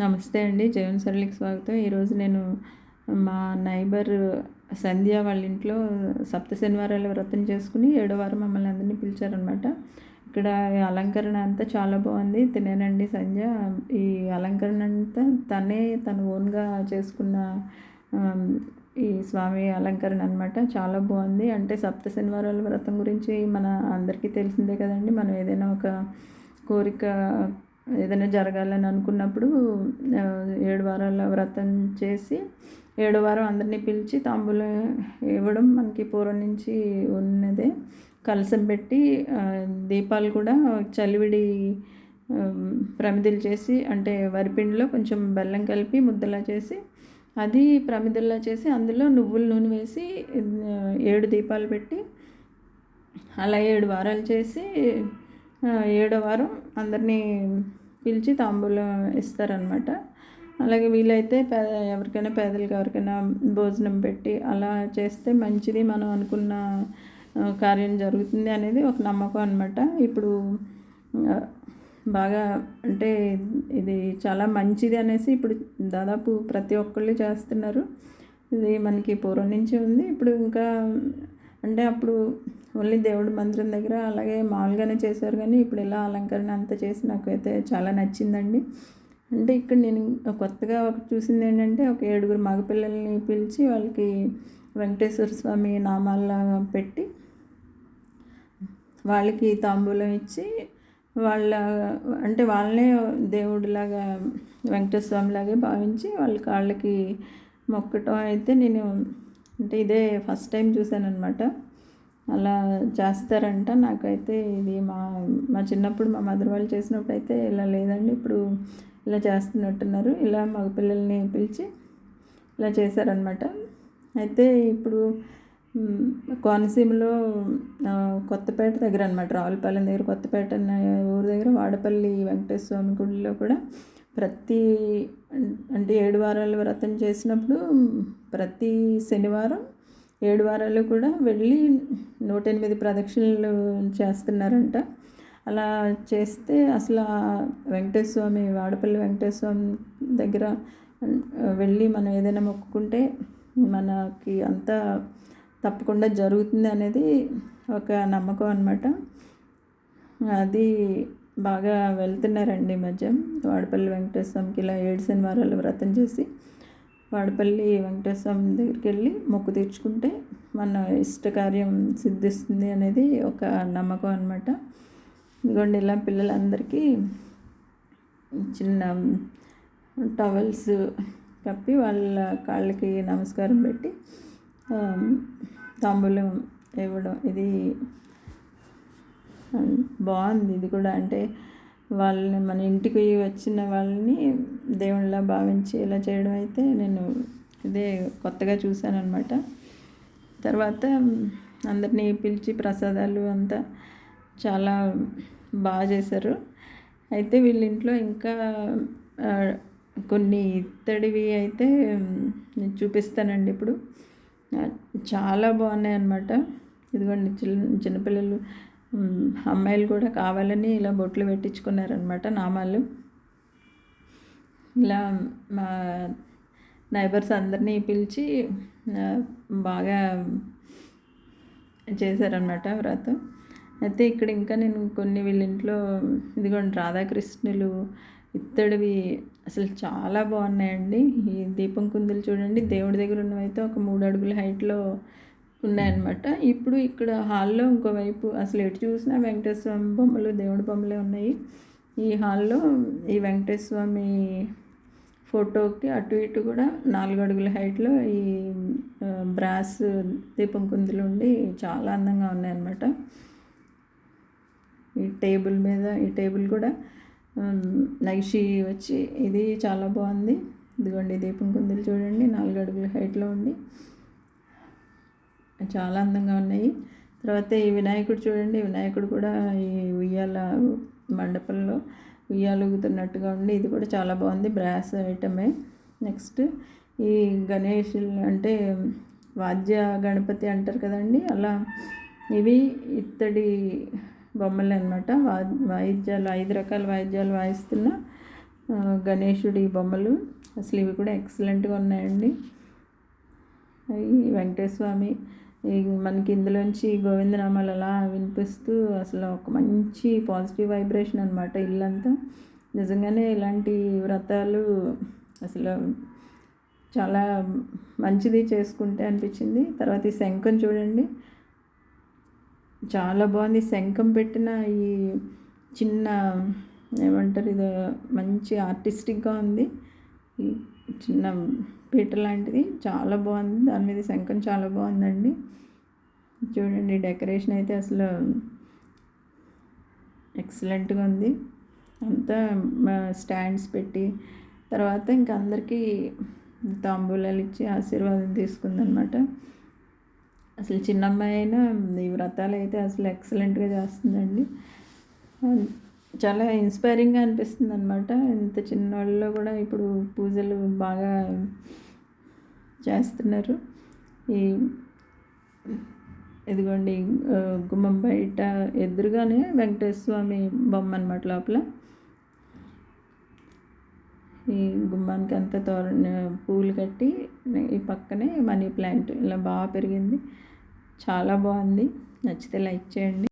నమస్తే అండి. జయన్ సరళికి స్వాగతం. ఈరోజు నేను మా నైబర్ సంధ్య వాళ్ళ ఇంట్లో సప్త శనివారాల వ్రతం చేసుకుని ఏడో వారం మమ్మల్ని అందరినీ పిలిచారనమాట ఇక్కడ అలంకరణ అంతా చాలా బాగుంది. తినేనండి సంధ్య. ఈ అలంకరణ అంతా తనే తన ఓన్గా చేసుకున్న ఈ స్వామి అలంకరణ అనమాట చాలా బాగుంది. అంటే సప్త శనివారాల వ్రతం గురించి మన అందరికీ తెలిసిందే కదండి. మనం ఏదైనా ఒక కోరిక ఏదైనా జరగాలని అనుకున్నప్పుడు ఏడు వారాల వ్రతం చేసి ఏడో వారం అందరినీ పిలిచి తాంబూలం ఇవ్వడం మనకి పూర్వం నుంచి ఉన్నదే. కలసం పెట్టి దీపాలు కూడా చలివిడి ప్రమిదలు చేసి అంటే వరిపిండిలో కొంచెం బెల్లం కలిపి ముద్దలా చేసి అది ప్రమిదల్లా చేసి అందులో నువ్వుల నూనె వేసి ఏడు దీపాలు పెట్టి అలా ఏడు వారాలు చేసి ఏడో వారం అందరినీ పిలిచి తాంబూలం ఇస్తారనమాట. అలాగే వీలైతే పేద ఎవరికైనా పేదలకు ఎవరికైనా భోజనం పెట్టి అలా చేస్తే మంచిది మనం అనుకున్న కార్యం జరుగుతుంది అనేది ఒక నమ్మకం అనమాట. ఇప్పుడు బాగా అంటే ఇది చాలా మంచిది అనేసి ఇప్పుడు దాదాపు ప్రతి ఒక్కళ్ళు చేస్తున్నారు. ఇది మనకి పూర్వం నుంచి ఉంది. ఇప్పుడు ఇంకా అంటే అప్పుడు ఓన్లీ దేవుడి మందిరం దగ్గర అలాగే మామూలుగానే చేశారు కానీ ఇప్పుడు ఇలా అలంకరణ అంతా చేసి నాకైతే చాలా నచ్చిందండి. అంటే ఇక్కడ నేను కొత్తగా ఒక చూసింది ఏంటంటే ఒక ఏడుగురు మగపిల్లల్ని పిలిచి వాళ్ళకి వెంకటేశ్వర స్వామి నామాల పెట్టి వాళ్ళకి తాంబూలం ఇచ్చి వాళ్ళ అంటే వాళ్ళనే దేవుడిలాగా వెంకటేశ్వర స్వామిలాగే భావించి వాళ్ళ కాళ్ళకి మొక్కటం అయితే నేను అంటే ఇదే ఫస్ట్ టైం చూశాను అనమాట అలా చేస్తారంట. నాకైతే ఇది మా మా చిన్నప్పుడు మా మదర్ వాళ్ళు చేసినప్పుడు అయితే ఇలా లేదండి. ఇప్పుడు ఇలా చేస్తున్నట్టున్నారు. ఇలా మగపిల్లల్ని పిలిచి ఇలా చేశారనమాట అయితే ఇప్పుడు కోనసీమలో కొత్తపేట దగ్గర అనమాట రావులపాలెం దగ్గర కొత్తపేట అన్న ఊరి దగ్గర వాడపల్లి వెంకటేశ్వర స్వామి గుడిలో కూడా ప్రతి అంటే ఏడు వారాలు వ్రతం చేసినప్పుడు ప్రతి శనివారం ఏడు వారాలు కూడా వెళ్ళి నూట ఎనిమిది ప్రదక్షిణలు చేస్తున్నారంట. అలా చేస్తే అసలు వెంకటేశ్వర స్వామి వాడపల్లి వెంకటేశ్వర స్వామి దగ్గర వెళ్ళి మనం ఏదైనా మొక్కుకుంటే మనకి అంతా తప్పకుండా జరుగుతుంది అనేది ఒక నమ్మకం అనమాట అది బాగా వెళ్తున్నారండి ఈ మధ్య. వాడపల్లి వెంకటేశ్వర స్వామికి ఇలా ఏడు శనివారాలు వ్రతం చేసి వాడపల్లి వెంకటేశ్వరం దగ్గరికి వెళ్ళి మొక్కు తీర్చుకుంటే మన ఇష్టకార్యం సిద్ధిస్తుంది అనేది ఒక నమ్మకం అనమాట ఇదిగోండి ఇలా పిల్లలందరికీ చిన్న టవల్స్ కప్పి వాళ్ళ కాళ్ళకి నమస్కారం పెట్టి తాంబూలం ఇవ్వడం. ఇది బాగుంది. ఇది కూడా అంటే వాళ్ళని మన ఇంటికి వచ్చిన వాళ్ళని దేవుళ్ళ భావించి ఇలా చేయడం అయితే నేను ఇదే కొత్తగా చూశాను అనమాట తర్వాత అందరినీ పిలిచి ప్రసాదాలు అంతా చాలా బాగా చేశారు. అయితే వీళ్ళ ఇంట్లో ఇంకా కొన్ని ఇత్తడివి అయితే నేను చూపిస్తానండి ఇప్పుడు. చాలా బాగున్నాయి అన్నమాట ఇదిగోండి చిన్న చిన్నపిల్లలు అమ్మాయిలు కూడా కావాలని ఇలా బొట్లు పెట్టించుకున్నారనమాట నామాలు. ఇలా మా నైబర్స్ అందరినీ పిలిచి బాగా చేశారనమాట వ్రతం. అయితే ఇక్కడ ఇంకా నేను కొన్ని వీళ్ళ ఇంట్లో ఇదిగోండి రాధాకృష్ణులు ఇత్తడివి అసలు చాలా బాగున్నాయండి. ఈ దీపం కుందులు చూడండి దేవుడి దగ్గర ఉన్నవైతే ఒక మూడు అడుగుల హైట్లో ఉన్నాయన్నమాట. ఇప్పుడు ఇక్కడ హాల్లో ఇంకోవైపు అసలు ఎటు చూసినా వెంకటేశ్వర స్వామి బొమ్మలు దేవుడి బొమ్మలే ఉన్నాయి. ఈ హాల్లో ఈ వెంకటేశ్వర స్వామి ఫోటోకి అటు ఇటు కూడా నాలుగు అడుగుల హైట్లో ఈ బ్రాస్ దీపం కుందులు ఉండి చాలా అందంగా ఉన్నాయన్నమాట. ఈ టేబుల్ మీద ఈ టేబుల్ కూడా నైషి వచ్చి ఇది చాలా బాగుంది. ఇదిగోండి దీపం కుందులు చూడండి నాలుగు అడుగుల హైట్లో ఉండి. చాలా అందంగా ఉన్నాయి. తర్వాత ఈ వినాయకుడు చూడండి వినాయకుడు కూడా ఈ ఉయ్యాల మండపంలో ఉయ్యాలు ఊగుతున్నట్టుగా ఉండి ఇది కూడా చాలా బాగుంది బ్రాస్ ఐటమే నెక్స్ట్ ఈ గణేష్ అంటే వాద్య గణపతి అంటారు కదండి అలా ఇవి ఇత్తడి బొమ్మలు అనమాట వా వాయిద్యాలు ఐదు రకాల వాయిద్యాలు వాయిస్తున్న గణేషుడి బొమ్మలు. అసలు ఇవి కూడా ఎక్సలెంట్గా ఉన్నాయండి. వెంకటేశ్వర స్వామి మనకి ఇందులోంచి గోవిందనామాలు అలా వినిపిస్తూ అసలు ఒక మంచి పాజిటివ్ వైబ్రేషన్ అనమాట ఇల్లంతా. నిజంగానే ఇలాంటి వ్రతాలు అసలు చాలా మంచిది చేసుకుంటే అనిపించింది. తర్వాత ఈ శంఖం చూడండి. చాలా బాగుంది. శంఖం పెట్టిన ఈ చిన్న ఏమంటారు ఇది మంచి ఆర్టిస్టిక్గా ఉంది. ఈ చిన్న పీట లాంటిది. చాలా బాగుంది. దాని మీద శంఖం చాలా బాగుందండి. చూడండి డెకరేషన్ అయితే అసలు ఎక్సలెంట్గా ఉంది. అంతా స్టాండ్స్ పెట్టి. తర్వాత ఇంకా అందరికీ తాంబూలాలు ఇచ్చి ఆశీర్వాదం తీసుకుందనమాట అసలు చిన్న అమ్మాయి అయినా ఈ వ్రతాలు అయితే అసలు ఎక్సలెంట్గా చేస్తుందండి. చాలా ఇన్స్పైరింగ్గా అనిపిస్తుంది అనమాట ఇంత చిన్నవాళ్ళలో కూడా ఇప్పుడు పూజలు బాగా చేస్తున్నారు. ఈ ఇదిగోండి గుమ్మం బయట ఎదురుగానే వెంకటేశ్వర స్వామి బొమ్మ అనమాట లోపల. ఈ గుమ్మానికి అంతా తోరణ పూలు కట్టి ఈ పక్కనే మనీ ప్లాంట్ ఇలా బాగా పెరిగింది. చాలా బాగుంది. నచ్చితే లైక్ చేయండి.